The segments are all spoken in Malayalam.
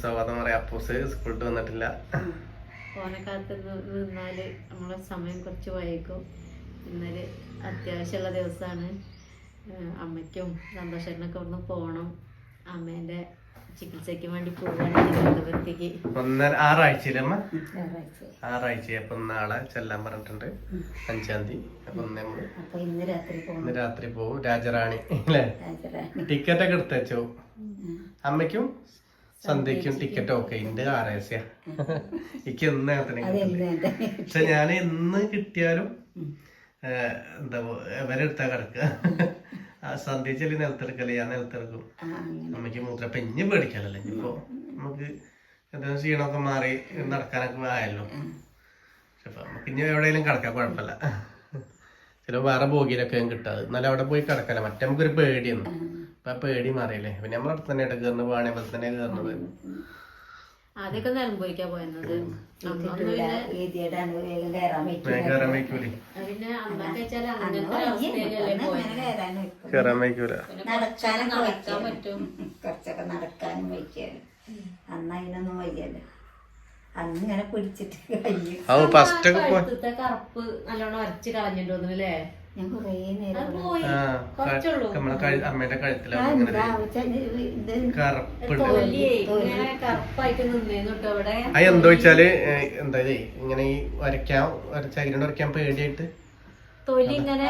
സ്വാഗതം പറയാം. അപ്പൂസ് സ്കൂളിൽ വന്നിട്ടില്ല. ഓനെ കാത്ത് നിന്നാൽ നമ്മളെ സമയം കുറച്ച് വൈകും. ഇന്നലെ അത്യാവശ്യമുള്ള ദിവസമാണ് അമ്മയ്ക്കും സന്തോഷത്തിനൊക്കെ ഒന്ന് പോകണം അമ്മേന്റെ ചികിത്സയ്ക്ക് വേണ്ടി പോവാണ് തിരുവനന്തപുരത്തേക്ക്. ഒന്നര ആറാഴ്ച അപ്പൊ നാളെ ചെല്ലാൻ പറഞ്ഞിട്ടുണ്ട്. അഞ്ചാം തീയതി. അപ്പൊ ഇന്ന് നമ്മൾ അപ്പൊ ഇന്ന് രാത്രി ഇന്ന് രാത്രി പോവും. രാജറാണി. അല്ലേ? ടിക്കറ്റ് ഒക്കെ എടുത്തോ അമ്മയ്ക്കും സന്ധ്യക്കും ടിക്കറ്റ് ഒക്കെ എന്റെ ആരാസ്യ എനിക്ക് എന്ന് അത് പക്ഷെ ഞാൻ എന്ന് കിട്ടിയാലും എന്താ ഇവരെടുത്താ കിടക്കുക. ആ സന്ധ്യ ചെല്ലി നിലത്തെടുക്കൽ ഞാൻ നിലത്തെടുക്കും നമുക്ക് അമ്മയ്ക്ക് മൂത്ര ഇനി പേടിക്കാനല്ലേ ഇനിയിപ്പോ നമുക്ക് എന്തെങ്കിലും ക്ഷീണമൊക്കെ മാറി നടക്കാനൊക്കെ ആയല്ലോ. പക്ഷെ നമുക്ക് ഇനി എവിടെയെങ്കിലും കിടക്കാൻ കുഴപ്പമില്ല. ചില വേറെ ബോഗിയിലൊക്കെ കിട്ടാതെ എന്നാലും അവിടെ പോയി കിടക്കാനോ മറ്റേ നമുക്കൊരു പേടിയൊന്നും ഇപ്പൊ ആ പേടി മാറിയില്ലേ? പിന്നെ നമ്മൾ അടുത്ത് തന്നെ കയറുന്നത് വാണിയമ്പലത്തിൽ തന്നെ കയറുന്നത് ആദ്യമൊക്കെ നിലമ്പൂരിക്കാ കയറാൻ വയ്ക്കൂലേ പിന്നെ അന്നൊക്കെ വെച്ചാൽ അങ്ങനത്തെ അവസ്ഥയിലല്ലേ പോയത്. കയറാൻ വയ്ക്കൂല പിന്നെ നടക്കാനൊക്കെ നടക്കാൻ പറ്റും. കുറച്ചൊക്കെ നടക്കാനും വയ്ക്കാനും അന്ന് അതിനൊന്നും വയ്യല്ലോ. അന്ന് ഇങ്ങനെ പിടിച്ചിട്ട് അത് ഫസ്റ്റ് കറുപ്പ് നല്ലോണം അരച്ചു കളഞ്ഞിട്ട് തോന്നുന്നല്ലേ ഞാൻ കുറേ നേരം അമ്മയുടെ കഴുത്തിലാണ് എന്താ വെച്ചാൽ എന്താ ഇങ്ങനെ ഈ വരയ്ക്കാൻ വരച്ച വരയ്ക്കാൻ പേടിയായിട്ട്? തൊലി ഇങ്ങനെ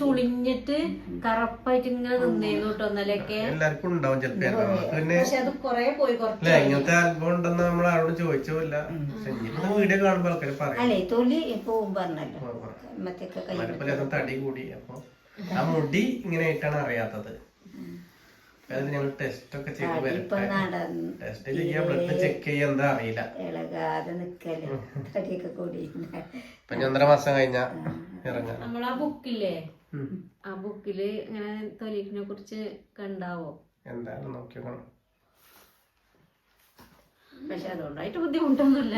ചുളിഞ്ഞിട്ട് കറപ്പായിട്ട് ഇങ്ങനെ നിന്നേന്നു കേട്ടോ ഇന്നലെയൊക്കെ. എല്ലാവർക്കും ഉണ്ടാവും ചിലപ്പോ. പിന്നെ പക്ഷെ അത് കൊറേ പോയി കുറച്ച് ഇങ്ങനത്തെ ഉണ്ടെന്ന് നമ്മൾ ആരോട് ചോദിച്ചില്ല പക്ഷെ വീഡിയോ കാണുമ്പോ ആൾക്കാർ പറയും. അല്ലേ തൊലി പോവും പറഞ്ഞല്ലോ. തടി കൂടി. അപ്പൊ ആ മുടി ഇങ്ങനെ ആയിട്ടാണ് അറിയാത്തത്. അതായത് ഞങ്ങൾ ടെസ്റ്റ് ഒക്കെ ചെയ്ത് ടെസ്റ്റ് ചെയ്യാൻ ബ്ലഡ് ചെക്ക് ചെയ്യാൻ എന്താ അറിയില്ല. ഇളകാതെ നിക്കല്ലേ. തടിയൊക്കെ കൂടി ഇപ്പൊ ഒന്നര മാസം കഴിഞ്ഞ ഇറങ്ങാൻ നമ്മളാ ബുക്കില്ലേ. ആ ബുക്കിൽ ഇങ്ങനെ തൊലിനെ കുറിച്ച് കണ്ടാവോ? എന്താണ് നോക്കി നോക്കണം പക്ഷെ അതുകൊണ്ടായിട്ട് ബുദ്ധിമുട്ടൊന്നുമില്ല.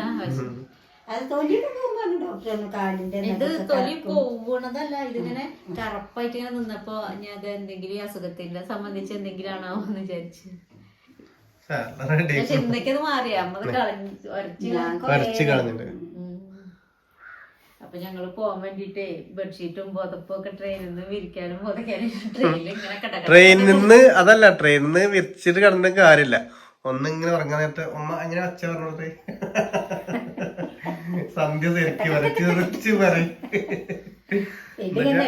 അത് തൊലിയുടെ പോകുമ്പോ ഡോക്ടർ ഒന്ന് കാലിന്റെ ഇത് തൊലി പോവണതല്ല ഇതിങ്ങനെ കറപ്പായിട്ട് ഇങ്ങനെ നിന്നപ്പോ ഞാൻ അത് എന്തെങ്കിലും അസുഖത്തിന്റെ സംബന്ധിച്ച് എന്തെങ്കിലും ആണോ എന്ന് വിചാരിച്ചു. പക്ഷെ ഇന്നൊക്കെ അത് മാറിയാ അമ്മത് കളഞ്ഞു. അപ്പൊ ഞങ്ങൾ പോവാൻ വേണ്ടിട്ടേ ബെഡ്ഷീറ്റും പുതപ്പും ഒക്കെ ട്രെയിനിൽ നിന്ന് വിരിക്കാനും പുതയ്ക്കാനും ട്രെയിനിൽ ഇങ്ങനെ ട്രെയിനിൽ നിന്ന് അതല്ല ട്രെയിനിൽ നിന്ന് വിരിച്ചിട്ട് കിടന്നിട്ട് കാര്യമില്ല. ഒന്നിങ്ങനെ ഉറങ്ങാൻ നേരത്തെ ഉമ്മ അങ്ങനെ അച്ഛൻ പറഞ്ഞോട്ടെ. സന്ധ്യ തിരക്കി വരച്ച് വരച്ച് പറയും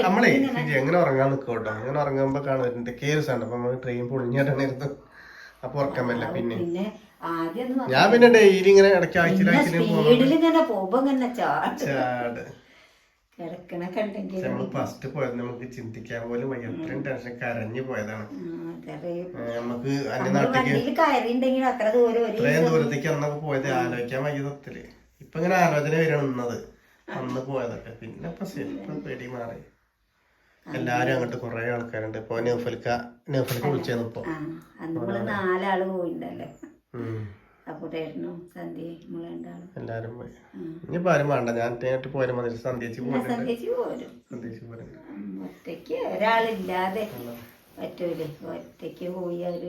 നമ്മളെ എങ്ങനെ ഉറങ്ങാൻ നിക്കോട്ടോ അങ്ങനെ ഉറങ്ങുമ്പോ കാണുന്നുണ്ട് കേസ് ആണ് സൗണ്ട് അപ്പൊ നമ്മൾ ട്രെയിൻ പൊളിഞ്ഞിട്ടുണ്ടായിരുന്നു അപ്പൊ ഉറക്കാൻ പറ്റില്ല പിന്നെ. ഞാൻ പിന്നെ ഡെയിലി ഇങ്ങനെ ഇടയ്ക്ക് ആഴ്ചയിലാഴ്ച ചാട്. ഫസ്റ്റ് പോയത് നമുക്ക് ചിന്തിക്കാൻ പോലും വയ്യ. അത്രയും ടെൻഷൻ കരഞ്ഞു പോയതാണ്. നമുക്ക് അന്യ നമ്മൾ നാട്ടിലേക്ക് വണ്ടിയിൽ കയറിണ്ടെങ്കിൽ അത്ര ദൂരം ഒരു ഇത്രയും ദൂരത്തേക്ക് അന്നൊക്കെ പോയത് ആലോചിക്കാൻ വയ്യ സത്യത്തിൽ ഇപ്പൊ ഇങ്ങനെ ആലോചന നിന്നത് അന്ന് പോയതൊക്കെ. പിന്നെ ഇപ്പൊ ശരി ഇപ്പൊ പേടി മാറി. എല്ലാരും അങ്ങോട്ട് കുറെ ആൾക്കാരുണ്ട്. ഇപ്പൊ ന്യൂഫലിക്ക ന്യൂഫലിക്ക വിളിച്ചേന്ന് ഇപ്പൊ. നാലാൾ പോയിണ്ടല്ലോ. എല്ലാരും പോയി. ഇനിയിപ്പോ ആരും വേണ്ട. ഞാൻ തേട്ട് പോയാലും മതി. സന്ധ്യച്ച് പോരും. ഒറ്റയ്ക്ക് ഒരാളില്ലാതെ പറ്റൂലേ. ഒറ്റയ്ക്ക് പോയി അവർ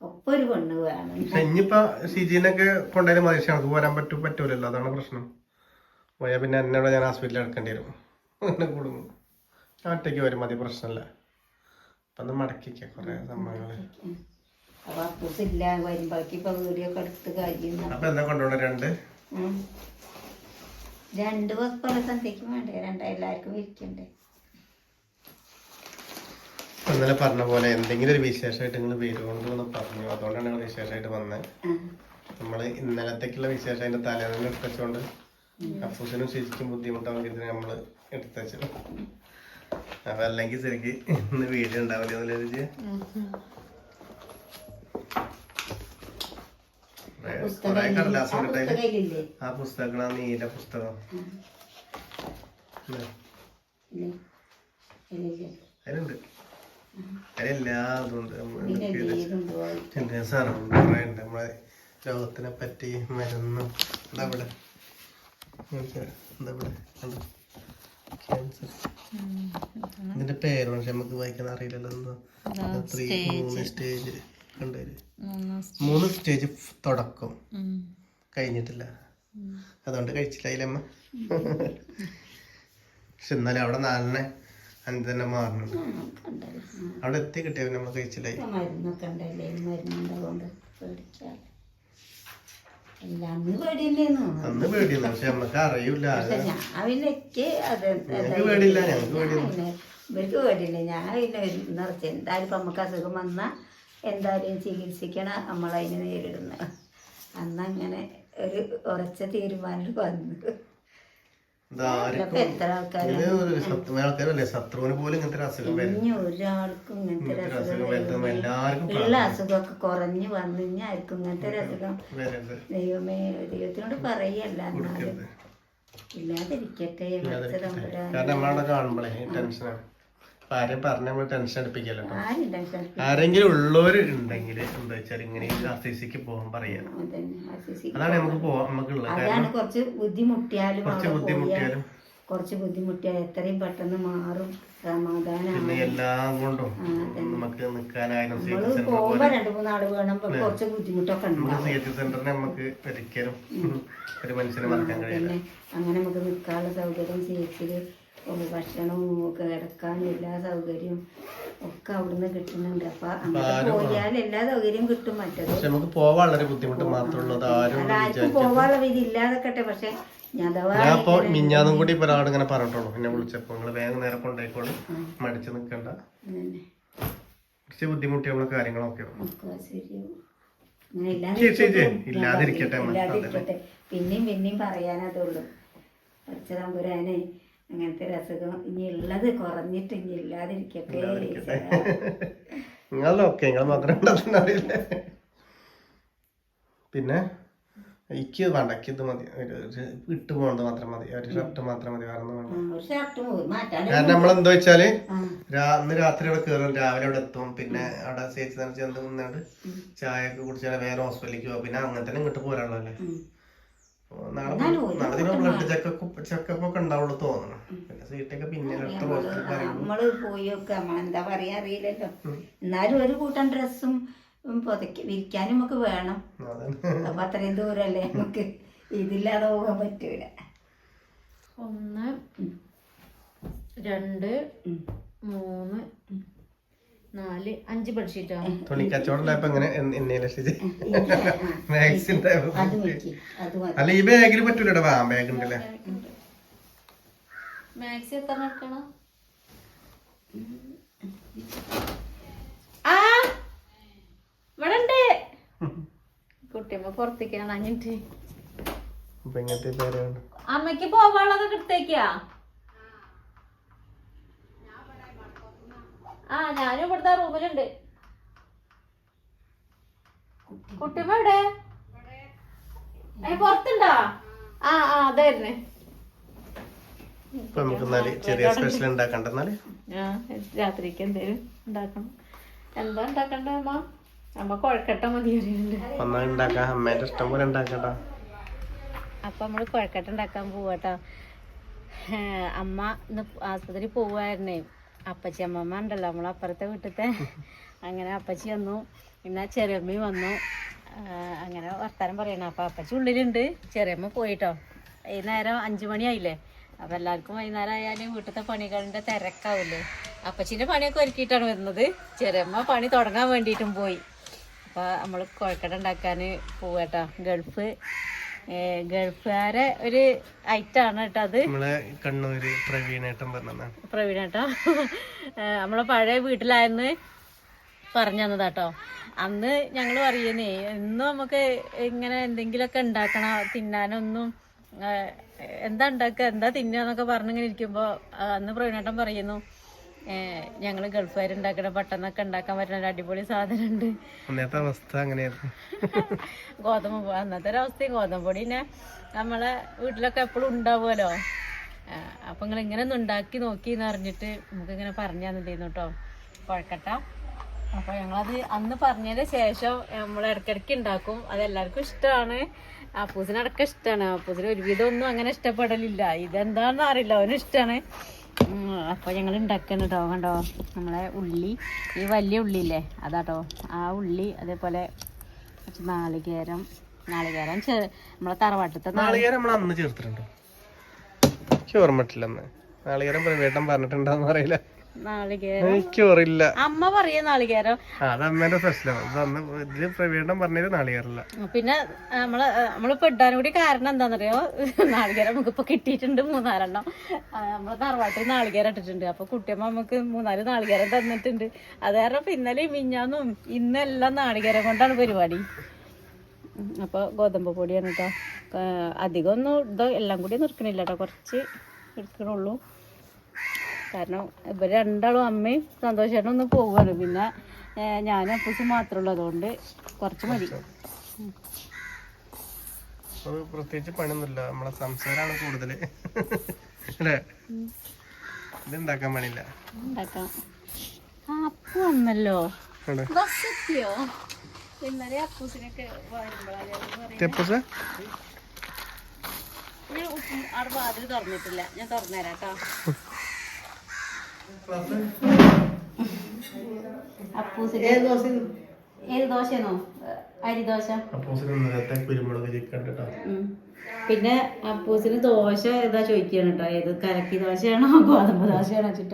ഒപ്പം ഒരു പെണ്ണ് വേണം. പക്ഷെ ഇനിയിപ്പോ ഷിജീനൊക്കെ കൊണ്ടുപോയാലും മതി പക്ഷെ നമുക്ക് പോരാൻ പറ്റൂ പറ്റൂലല്ലോ. അതാണ് പ്രശ്നം. പോയാൽ പിന്നെ എന്നോട് ഞാൻ ഹോസ്പിറ്റലിൽ എടുക്കേണ്ടി വരും. എന്നെ കൂടുന്നു ഞാൻ ഒറ്റയ്ക്ക് വരും മതി പ്രശ്നമല്ല. അപ്പൊ ഒന്ന് മടക്കിക്ക കുറെ സംഭവങ്ങൾ. അപ്പൊ അപ്പൂസില്ല വരുമ്പോഴേക്ക് ഇപ്പൊ വീഡിയോ ഒക്കെ എടുത്ത് കഴിയുന്ന അപ്പൊ എന്താ കൊണ്ടുപോകണം രണ്ട്? രണ്ട് ദിവസം സന്ധ്യക്ക് വേണ്ടേ? രണ്ടാ എല്ലാവർക്കും ഇരിക്കണ്ടേ ഇന്നലെ പറഞ്ഞ പോലെ എന്തെങ്കിലും ഒരു വിശേഷമായിട്ട് നിങ്ങൾ വരുകൊണ്ട് വന്ന് പറഞ്ഞു. അതുകൊണ്ടാണ് ഞങ്ങൾ വിശേഷമായിട്ട് വന്നത് നമ്മൾ ഇന്നലത്തേക്കുള്ള വിശേഷം അതിന്റെ തലേന്ന് എടുത്തുകൊണ്ട് അഫൂസിനും ശരിക്കും ബുദ്ധിമുട്ടാവും ഇതിന് നമ്മൾ എടുത്തുവെച്ചു അപ്പൊ അല്ലെങ്കിൽ ശരിക്ക് ഇന്ന് വീഡിയോ ഉണ്ടാവില്ല കൊറേ കടലാസ് ആ കൊണ്ടിട്ടതിൽ ആ പുസ്തകം നീല പുസ്തകം? അതിലുണ്ട്. നമ്മളെ രോഗത്തിനെ പറ്റി മരുന്ന്? ക്യാൻസർ. ഇതിന്റെ പേര് പക്ഷെ നമുക്ക് വായിക്കാൻ അറിയില്ലല്ലോ. എന്താ? ത്രീ. മൂന്ന് സ്റ്റേജ് കണ്ടുവരും മൂന്ന് സ്റ്റേജ് തുടക്കം. കഴിഞ്ഞിട്ടില്ല. അതുകൊണ്ട് കഴിച്ചില്ല അതിലമ്മ. പക്ഷെ എന്നാലും അവിടെ നാലിനെ അഞ്ച് തന്നെ മാറുന്നുണ്ട് അവിടെ എത്തി കിട്ടിയ നമ്മൾ കഴിച്ചില്ലായി മരുന്നൊക്കെ ഉണ്ടല്ലേ? മരുന്നുണ്ടാവുകൊണ്ട് പേടിച്ചാൽ എല്ലാം അന്ന് പേടി അന്ന് പേടിയുന്നു പക്ഷെ നമുക്ക് അറിയൂല അവനൊക്കെ അത് പേടിയില്ല ഞങ്ങൾക്ക് പേടിയില്ല. ഇവർക്ക് പേടിയില്ല. ഞാൻ പിന്നെ നിറച്ച് എന്തായാലും ഇപ്പം നമുക്ക് അസുഖം വന്നാൽ എന്തായാലും ചികിത്സിക്കണം. നമ്മളതിനെ നേരിടുന്ന. അന്ന് അങ്ങനെ ഒരു ഉറച്ച തീരുമാനം വന്നു ശത്രുവിന് പോലും ഇങ്ങനത്തെ അസുഖം ഇനി ഒരാൾക്കും ഇങ്ങനത്തെ അസുഖം ഉള്ള അസുഖമൊക്കെ കുറഞ്ഞു വന്നു കഴിഞ്ഞാൽ ആർക്കും ഇങ്ങനത്തെ ഒരു അസുഖം ദൈവമേ ദൈവത്തിനോട് പറയല്ല എന്നാലും. ഇല്ലാതിരിക്കട്ടെ കാരണം നമ്മളവിടെ കാണുമ്പോഴേ ടെൻഷനാണ്. ആരെയും പറഞ്ഞ നമ്മൾ ടെൻഷൻ അടുപ്പിക്കല്ലോ ആരും ആരെങ്കിലും ഉള്ളവര് ഉണ്ടെങ്കിൽ എന്താ വെച്ചാൽ ഇങ്ങനെ ആർ സി സിക്ക് പോകാൻ പറയാം. അതാണ് നമുക്ക് പോവാൻ നമുക്കുള്ളത് അതാണ് കുറച്ച് ബുദ്ധിമുട്ടിയാലും കുറച്ച് ബുദ്ധിമുട്ടിയാലും കുറച്ച് ബുദ്ധിമുട്ടിയാൽ എത്രയും പെട്ടെന്ന് മാറും. സമാധാനം എല്ലാം കൊണ്ടും നമുക്ക് നിൽക്കാനായാലും സി പോകുമ്പോ രണ്ടു മൂന്നാൾ വേണം കുറച്ച് ബുദ്ധിമുട്ടൊക്കെ നമുക്ക് സി സെന്ററിനെ നമുക്ക് ഒരിക്കലും ഒരു മനുഷ്യനെ മറക്കാൻ കഴിയില്ല. അങ്ങനെ നമുക്ക് നിൽക്കാനുള്ള സൗകര്യം ചേച്ചിൽ ഭക്ഷണവും ഒക്കെ കിടക്കാനും എല്ലാ സൗകര്യവും ഒക്കെ അവിടുന്ന് കിട്ടുന്നുണ്ട്. അപ്പൊ അങ്ങനെ പോയാൽ എല്ലാ സൗകര്യവും കിട്ടും. മറ്റത് നമുക്ക് വളരെ ബുദ്ധിമുട്ട് മാത്രമേ പോവാനുള്ള വിധി ഇല്ലാതെക്കട്ടെ. പക്ഷെ ഇപ്പൊ മിഞ്ഞാന്നും കൂടി ഇപ്പൊ ഒരാൾ ഇങ്ങനെ പറഞ്ഞിട്ടുള്ളൂ എന്നെ വിളിച്ചപ്പോ നിങ്ങൾ വേഗം നേരെ കൊണ്ടായിക്കോളൂ മടിച്ചു നിക്കണ്ട. കുറച്ച് കുറച്ച് നമ്മളെ കാര്യങ്ങളൊക്കെ ഇല്ലാതിരിക്കട്ടെ. പിന്നെയും പിന്നെയും പറയാനതുള്ളൂ അച്ഛതമ്പുരാനെ അങ്ങനത്തെ ഒരു അസുഖം ഇനി ഉള്ളത് കുറഞ്ഞിട്ട് ഇനി ഇല്ലാതിരിക്കട്ടെ. നിങ്ങളൊക്കെ നിങ്ങൾ മാത്രം പിന്നെ എനിക്ക് വേണ്ട എനിക്ക് ഇത് മതി. ഒരു ഇട്ട് പോകേണ്ടത് മാത്രം മതി. ഒരു ഷർട്ട് മാത്രം മതി വേറെ ഒന്നും വേണ്ട. കാരണം നമ്മളെന്താ വെച്ചാൽ ആ. ഇന്ന് രാത്രി അവിടെ കയറും രാവിലെ അവിടെ എത്തും. പിന്നെ അവിടെ ചേച്ചി നിറച്ച് എന്ത് നിന്നാണ്ട് ചായ ഒക്കെ കുടിച്ചാൽ വേറെ ഹോസ്പിറ്റലിലേക്ക് പോകും പിന്നെ അങ്ങനെ തന്നെ ഇങ്ങോട്ട് പോരാനുള്ളതല്ലേ? ഉം. നമ്മൾ പോയൊക്കെ നമ്മളെന്താ പറയാ അറിയില്ലല്ലോ. എന്നാലും ഒരു കൂട്ടം ഡ്രസ്സും പുതയ്ക്ക് വിരിക്കാനും നമുക്ക് വേണം. അതാണ് അപ്പൊ അത്രയും ദൂരല്ലേ നമുക്ക് ഇതില്ലാതെ പോകാൻ പറ്റൂല. ഒന്ന് രണ്ട് മൂന്ന് നാല് അഞ്ച് ബെഡ്ഷീറ്റാ തുണി കച്ചവടം എങ്ങനെ മാക്സിന്റെ അല്ല ഈ ബാഗിൽ വാ ബാഗ് ഉണ്ടല്ലേ? മാക്സി എത്ര എടുക്കണം? ആ ഇവിടെ ഉണ്ട് കുട്ടിയമ്മ പുറത്തേക്കാണ് അങ്ങിട്ട്. അപ്പൊ ഇങ്ങനത്തെ പേരാണ്. അമ്മയ്ക്ക് പോവാനുള്ളതൊക്കെ എടുത്തേക്കാ? ആ ഞാനും ഇവിടുത്തെ റൂമിലുണ്ട്. കുട്ടിമ്മ എവിടെ? പുറത്തുണ്ടോ? ആ ആ അതായിരുന്നേ. നമുക്ക് ചെറിയ സ്പെഷ്യൽ രാത്രിക്ക് എന്തേലും ഉണ്ടാക്കണം. എന്താ ഉണ്ടാക്കണ്ട അമ്മ? അമ്മ കുഴക്കട്ട മതി ഉണ്ടാക്കാം. അമ്മേന്റെ ഇഷ്ടം പോലെ ഉണ്ടാക്കണ്ട അപ്പൊ നമ്മൾ കുഴക്കട്ട ഉണ്ടാക്കാൻ പോവാട്ടോ അമ്മ ഇന്ന് ആസ്പത്രി പോവായിരുന്നേ. അപ്പച്ചി അമ്മമ്മ ഉണ്ടല്ലോ നമ്മളെ അപ്പുറത്തെ വീട്ടിലത്തെ. അങ്ങനെ അപ്പച്ചി വന്നു. പിന്നെ ചെറിയമ്മ വന്നു. അങ്ങനെ വർത്താനം പറയണം. അപ്പൊ അപ്പച്ചി ഉള്ളിലുണ്ട്. ചെറിയമ്മ പോയിട്ടോ. ഈ നേരം അഞ്ചു മണിയായില്ലേ? അപ്പൊ എല്ലാവർക്കും വൈകുന്നേരം ആയാലും വീട്ടിലത്തെ പണികളുടെ തിരക്കാവില്ലേ? അപ്പച്ചിന്റെ പണിയൊക്കെ ഒരുക്കിയിട്ടാണ് വരുന്നത്. ചെറിയമ്മ പണി തുടങ്ങാൻ വേണ്ടിയിട്ടും പോയി. അപ്പൊ നമ്മൾ കുഴക്കട ഉണ്ടാക്കാൻ പോവാട്ടോ ഗൾഫ് ഗൾഫുകാരെ ഒരു ഐറ്റാണ് കേട്ടോ അത്. നമ്മളെ കണ്ണൂര് പ്രവീണേട്ടൻ പറഞ്ഞതാണ്. പ്രവീണേട്ടാ. നമ്മളെ പഴയ വീട്ടിലായെന്ന് പറഞ്ഞു തന്നതാട്ടോ അന്ന് ഞങ്ങൾ പറയുന്നേ എന്നും നമുക്ക് ഇങ്ങനെ എന്തെങ്കിലുമൊക്കെ ഉണ്ടാക്കണം തിന്നാനൊന്നും എന്താ ഉണ്ടാക്കുക എന്താ തിന്നാന്നൊക്കെ പറഞ്ഞിങ്ങനെ ഇരിക്കുമ്പോൾ അന്ന് പ്രവീണേട്ടൻ പറയുന്നു ഞങ്ങൾ ഗൾഫുകാരുണ്ടാക്കണ പെട്ടെന്നൊക്കെ ഉണ്ടാക്കാൻ പറ്റുന്ന ഒരു അടിപൊളി സാധനമുണ്ട്. അന്നത്തെ അവസ്ഥ അങ്ങനെയായിരുന്നു. ഗോതമ്പ് അന്നത്തെ ഒരു അവസ്ഥയും ഗോതമ്പ് പൊടി. തന്നെ നമ്മളെ വീട്ടിലൊക്കെ എപ്പോഴും ഉണ്ടാവുമല്ലോ. അപ്പൊ നിങ്ങൾ ഇങ്ങനെ ഒന്ന് ഉണ്ടാക്കി നോക്കി എന്ന് അറിഞ്ഞിട്ട് നമുക്ക് ഇങ്ങനെ പറഞ്ഞു തന്നിരുന്നു കേട്ടോ. കുഴക്കട്ട. അപ്പൊ ഞങ്ങളത് അന്ന് പറഞ്ഞതിന് ശേഷം നമ്മൾ ഇടക്കിടക്ക് ഉണ്ടാക്കും. അത് എല്ലാവർക്കും ഇഷ്ടമാണ്. അപ്പൂസിന് അടക്കം ഇഷ്ടമാണ്. അപ്പൂസിന് ഒരുവിധം ഒന്നും അങ്ങനെ ഇഷ്ടപ്പെടലില്ല. ഇതെന്താണെന്ന് അറിയില്ല. അവന് ഇഷ്ടമാണ്. അപ്പൊ ഞങ്ങൾ ഉണ്ടാക്കുന്നു കേട്ടോ കണ്ടോ? നമ്മളെ ഉള്ളി. ഈ വലിയ ഉള്ളി ഇല്ലേ അതാട്ടോ. ആ ഉള്ളി അതേപോലെ നാളികേരം നാളികേരം ചെ നമ്മളെ തറവാട്ടത്തെ നാളി നാളികേരം നമ്മൾ അന്ന് ചേർത്തിട്ടുണ്ടോ? അന്ന്. നാളികേരം പറഞ്ഞിട്ടുണ്ടോ അറിയില്ല. നാളികേരം? എനിക്ക് അമ്മ പറയ നാളികേരം. അത് അമ്മേന്റെ അന്ന് ഇതിൽ പ്രവേട്ടം പറഞ്ഞത് നാളികേരല്ല. പിന്നെ നമ്മൾ നമ്മളിപ്പോ ഇടാൻ കൂടി കാരണം എന്താണെന്നറിയോ നാളികേരം നമുക്ക് ഇപ്പൊ കിട്ടിയിട്ടുണ്ട് മൂന്നാലെണ്ണം. നമ്മൾ തറവാട്ടിൽ നാളികേരം ഇട്ടിട്ടുണ്ട്. അപ്പൊ കുട്ടിയമ്മ നമുക്ക് മൂന്നാൽ നാളികേരം തന്നിട്ടുണ്ട്. അത് കാരണം ഇന്നലെ മിഞ്ഞാന്നും ഇന്നെല്ലാം നാളികേരം കൊണ്ടാണ് പരിപാടി. അപ്പൊ ഗോതമ്പ് പൊടിയാണ് കേട്ടോ അധികം ഒന്നും ഇത് എല്ലാം കൂടി നിർക്കണില്ല കേട്ടോ കുറച്ച് എടുക്കണുള്ളൂ. കാരണം ഇവർ രണ്ടാളും അമ്മയും സന്തോഷമായിട്ട് ഒന്ന് പോവുകയാണ്. പിന്നെ ഞാനും അപ്പൂസും മാത്രമേ ഉള്ളൂ. അതുകൊണ്ട് കുറച്ച് മതി. പ്രത്യേകിച്ച് പണിയൊന്നുമില്ല. നമ്മളെ സംസാരമാണ് കൂടുതൽ അല്ലേ? ഇത് പണിയില്ല? അപ്പു വന്നല്ലോ. ഇന്നലെ അപ്പൂസിനൊക്കെ വരുമ്പോഴാണ് ഞാൻ തുറന്നേരാട്ടോ അവിടെ വാതിൽ തുറന്നിട്ടില്ല. ഞാൻ തുറന്നുതരാം കേട്ടോ. അപ്പൂസിന് ഏത്. പിന്നെ അപ്പൂസിന് ദോശ ഏതാ ചോദിക്കുകയാണ് കേട്ടോ. ഏത് കലക്കി ദോശയാണോ ഗോതമ്പ് ദോശയാണോ ചുറ്റ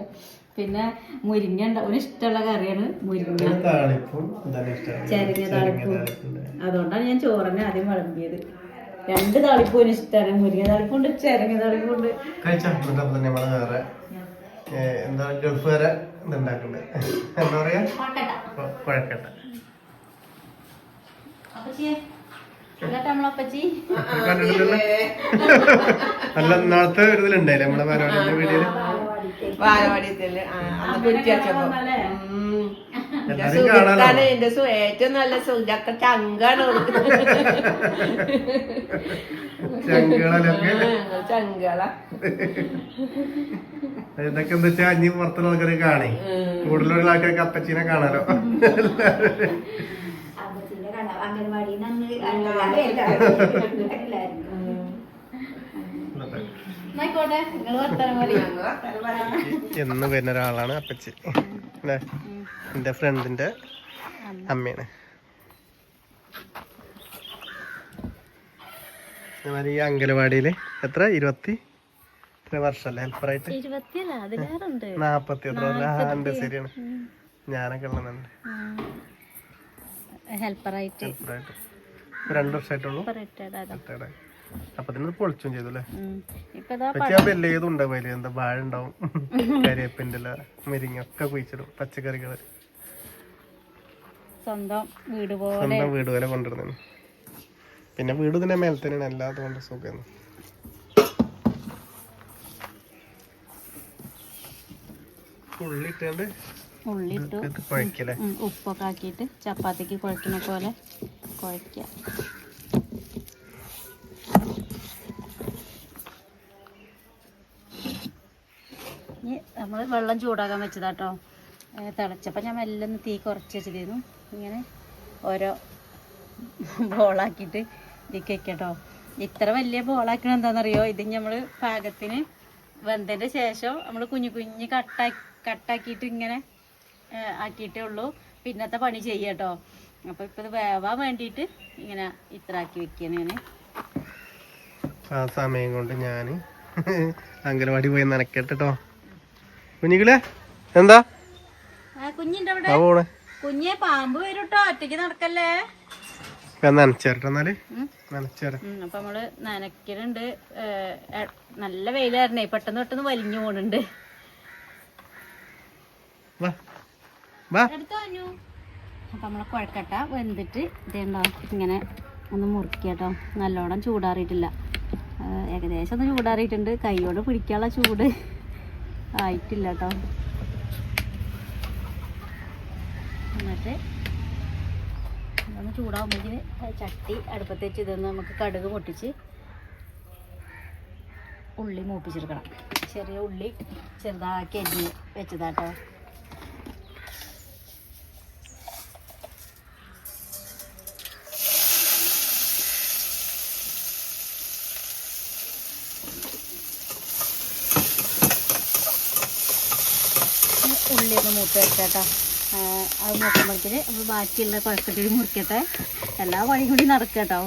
പിന്നെ മുരിങ്ങ ഉണ്ടാവും ഇഷ്ടമുള്ള കറിയാണ് മുരിങ്ങ. താളിപ്പും ഇതാണ് ഇഷ്ടം. ചരിഞ്ഞ താളിപ്പും. അതുകൊണ്ടാണ് ഞാൻ ചോറിനെ ആദ്യം വിളമ്പിയത്. രണ്ട് താളിപ്പും അവന് ഇഷ്ടമാണ് മുരിങ്ങ താളിപ്പുണ്ട് ചരങ്ങ താളിപ്പുണ്ട്. എന്താ ഗൾഫ് വരെ ഇതുണ്ടാക്കണ്ടേ? എന്താ പറയാ? കുഴക്കട്ട. അല്ല നാളത്തെ ഒരു ഇതിലുണ്ടായില്ലേ നമ്മളെ പരിപാടിന്റെ വീഡിയോയിൽ ഏറ്റവും നല്ല സുഖക്കെ ചങ്കാണ്. ചങ്കുകളിലൊക്കെ ചങ്കള. ഇതൊക്കെ എന്താ വെച്ചാ അഞ്ഞി പുറത്തുള്ള ആൾക്കാരെ കാണേ. കൂടുതലുള്ള ആൾക്കാർക്ക് അപ്പച്ചീനെ കാണാലോ? എന്ന് വരുന്ന ഒരാളാണ് അപ്പച്ചി. അല്ലേ? എന്റെ ഫ്രണ്ടിന്റെ അമ്മയാണ്. ഈ എത്ര? ഇരുപത്തി എത്ര വർഷമല്ലേ ഹെൽപ്പറായിട്ട്? നാപ്പത്തി എത്ര ശരിയാണ്? ഞാനൊക്കെ ഉള്ളതുണ്ട്. ഹെൽപ്പറായിട്ട്. രണ്ടു വർഷമായിട്ടുള്ളൂ. അപ്പൊ ഇതിന് പൊളിച്ചും ചെയ്തു അല്ലേ? ഉണ്ടാവും എന്താ വാഴ ഉണ്ടാവും കരിയേപ്പിന്റെ ഇല മുരിങ്ങ ഒക്കെ കുഴിച്ചിടും പച്ചക്കറികൾ. സ്വന്തം വീട് പോലെ. കൊണ്ടുവരുന്നു പിന്നെ വീട് ഇതിന്റെ മേലെ തന്നെയാണ്. എല്ലാതും കൊണ്ട് സുഖമാണ്. ഉള്ളിട്ടു ഉപ്പൊക്കെ ആക്കിയിട്ട് ചപ്പാത്തിക്ക് കുഴക്കുന്ന പോലെ കുഴക്കുക ഇനി നമ്മൾ വെള്ളം ചൂടാക്കാൻ വെച്ചതാട്ടോ. ഏ, തിളച്ചപ്പോൾ ഞാൻ മെല്ലെ ഒന്ന് തീ കുറച്ച് വെച്ചതായിരുന്നു ഇങ്ങനെ ഓരോ ബോളാക്കിയിട്ട് ഇതിക്ക് വെക്കട്ടോ. ഇത്ര വലിയ ബോളാക്കണ എന്താണെന്നറിയോ? ഇത് നമ്മൾ പാകത്തിന് വെന്തതിന്റെ ശേഷം നമ്മൾ കുഞ്ഞു കുഞ്ഞ് കട്ടാക്കി കട്ടാക്കിയിട്ട് ഇങ്ങനെ ആക്കിയിട്ടേ ഉള്ളൂ. പിന്നത്തെ പണി ചെയ്യട്ടോ. അപ്പോൾ ഇപ്പോൾ ഇത് വേവാൻ വേണ്ടിയിട്ട് ഇങ്ങനെ ഇത്ര ആക്കി വെക്കുകയാണ് ഞാൻ ആ സമയം കൊണ്ട് ഞാൻ അംഗനവാടി പോയി നനക്കട്ടോ കുഞ്ഞിക്കുലേ എന്താ? ആ കുഞ്ഞിന്റെ അവിടെ? കുഞ്ഞെ പാമ്പ് വരും കേട്ടോ ഒറ്റയ്ക്ക് നടക്കല്ലേ? അപ്പൊ നമ്മൾ നനക്കലുണ്ട് നല്ല വെയിലായിരുന്നേ. പെട്ടെന്ന് പെട്ടെന്ന് വലിഞ്ഞു പോണുണ്ട്. വാ. കുഴക്കട്ട വെന്തിട്ട് ഇതേണ്ടോ ഇങ്ങനെ ഒന്ന് മുറിക്കട്ടോ നല്ലോണം ചൂടാറിയിട്ടില്ല. ഏകദേശം ഒന്ന് ചൂടാറിയിട്ടുണ്ട്. കൈയോട് പിടിക്കാനുള്ള ചൂട് ആയിട്ടില്ല കേട്ടോ. എന്നിട്ട് ഒന്ന് ചട്ടി അടുപ്പത്ത് വെച്ച് ഇതൊന്ന് നമുക്ക് കടുക് പൊട്ടിച്ച് ഉള്ളി മൂപ്പിച്ചെടുക്കണം. ചെറിയ ഉള്ളി ചെറുതാക്കി അരിഞ്ഞ് വെച്ചതാട്ടോ. മൂത്ത് വെക്കാട്ടോ അത് നോക്കുമ്പോഴത്തേക്ക് നമ്മൾ ബാക്കിയുള്ള കുഴക്കട്ടി മുറിക്കട്ടെ. എല്ലാ പണിയും കൂടി നടക്കട്ടോ.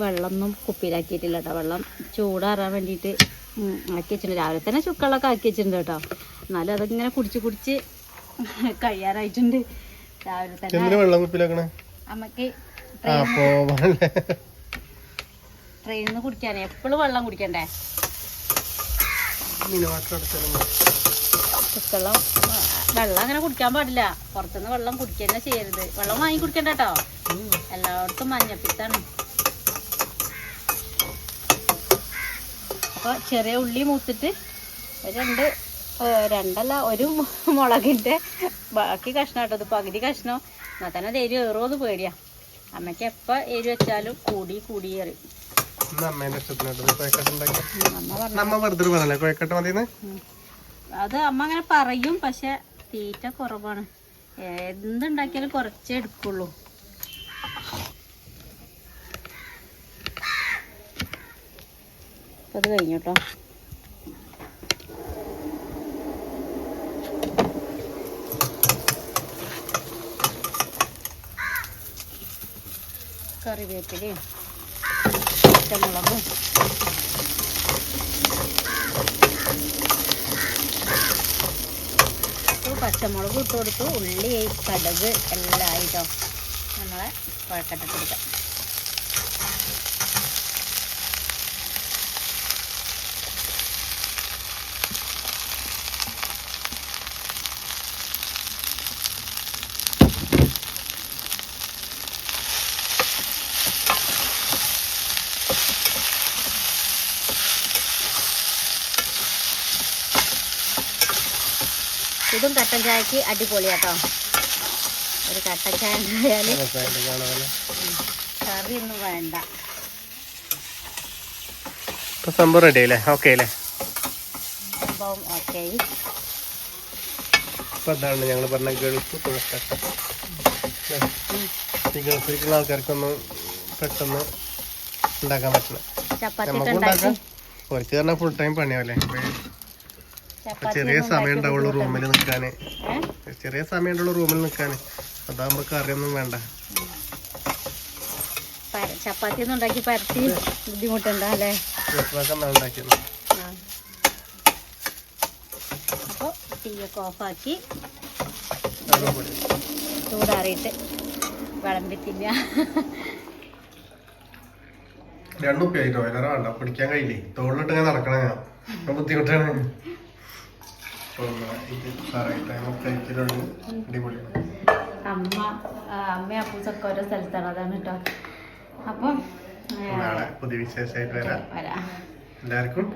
വെള്ളമൊന്നും കുപ്പിയിലാക്കിയിട്ടില്ല കേട്ടോ വെള്ളം ചൂടാറാൻ വേണ്ടിയിട്ട് ആക്കി വെച്ചിട്ടുണ്ട്. രാവിലെ തന്നെ ചുക്കളൊക്കെ ആക്കി വെച്ചിട്ടുണ്ട് കേട്ടോ. എന്നാലും അതിങ്ങനെ കുടിച്ച് കുടിച്ച് കഴിയാറായിട്ടുണ്ട്. രാവിലെ തന്നെ വെള്ളം കുപ്പിയിലാക്കണേ? അമ്മയ്ക്ക് ട്രെയിനിൽ നിന്ന് കുടിക്കാൻ എപ്പോഴും വെള്ളം കുടിക്കണ്ടേ? വെള്ളം വെള്ളം അങ്ങനെ കുടിക്കാൻ പാടില്ല. പുറത്തുനിന്ന് വെള്ളം കുടിക്കുക ചെയ്യരുത്. വെള്ളം വാങ്ങി കുടിക്കണ്ട കേട്ടോ എല്ലായിടത്തും മഞ്ഞപ്പിത്താണ്. അപ്പോൾ ചെറിയ ഉള്ളി മൂത്തിട്ട് രണ്ട് രണ്ടല്ല ഒരു മുളകിന്റെ മുളകിന്റെ ബാക്കി കഷ്ണം കേട്ടോ. ഇത് പകുതി കഷ്ണം. എന്നാൽ തന്നെ അത് എരി ഏറുമെന്ന് പേടിയാ. അമ്മയ്ക്ക് എപ്പോൾ എരി വെച്ചാലും കൂടി കൂടി ഏറി ഇന്ന് അമ്മേന്റെ ഇഷ്ടത്തിനായിട്ട് ഉണ്ടാക്കി അമ്മ അമ്മ വെറുതെ പറഞ്ഞല്ലേ കൊയക്കട്ട മതിന്ന് അത് അമ്മ അങ്ങനെ പറയും പക്ഷെ തീറ്റ കുറവാണ്. എന്തുണ്ടാക്കിയാലും കുറച്ചേ എടുക്കുള്ളൂ. അത് കഴിഞ്ഞു കേട്ടോ കറിവേപ്പിലയും പച്ചമുളകും പച്ചമുളക് ഇട്ട് കൊടുത്തു. ഉള്ളി കടുക് എല്ലാം ആയിട്ടോ. നമ്മളെ കുഴക്കട്ടിട്ട് കൊടുക്കാം ഇതും കട്ടൻ ചായക്ക് അടിപൊളിയാട്ടോ. ഒരു കട്ടൻ ചായ ഉണ്ടായാൽ കറിയൊന്നും വേണ്ട. ഇപ്പൊ സംഭവം റെഡി ആയില്ലേ ഓക്കെ അല്ലേ? സംഭവം ഓക്കെ അപ്പൊ അതാണ് ഞങ്ങൾ പറഞ്ഞ ഗൾഫ് കൊഴക്കട്ട ഈ ഗൾഫിലേക്കുള്ള ആൾക്കാർക്കൊന്നും പെട്ടെന്ന് ഉണ്ടാക്കാൻ പറ്റണം ചപ്പാത്തി നമുക്ക് ഉണ്ടാക്കാം. കുറച്ച് പറഞ്ഞാൽ ഫുൾ ടൈം പണിയാവല്ലേ ചെറിയ സമയം ഉണ്ടാവുള്ളൂ റൂമിൽ നിൽക്കാന്. ചെറിയ സമയം ഉള്ള റൂമിൽ നിൽക്കാന്. അതാകുമ്പോ കറിയൊന്നും വേണ്ട. ചപ്പാത്തി ഒന്നും ഉണ്ടാക്കി പരത്തി ബുദ്ധിമുട്ടുണ്ടോ അല്ലേ? ഉണ്ടാക്കിയത്. അപ്പോൾ തീയൊക്കെ ഓഫാക്കി. ചൂടാറിയിട്ട് വിളമ്പി രണ്ടു രണ്ടും ഉപ്പിയായിട്ടോ വേറെ വേണ്ട. പിടിക്കാൻ കഴിയില്ലേ? തോളിലിട്ട് നടക്കണ ഞാൻ. അപ്പൊ ബുദ്ധിമുട്ടാണ്. അമ്മ ആ, അമ്മയും അപ്പൂസൊക്കെ ഓരോ സ്ഥലത്താണ്. അതാണ് കേട്ടോ അപ്പം പുതിയ വിശേഷമായിട്ട് വരാം. വരാം. എല്ലാവർക്കും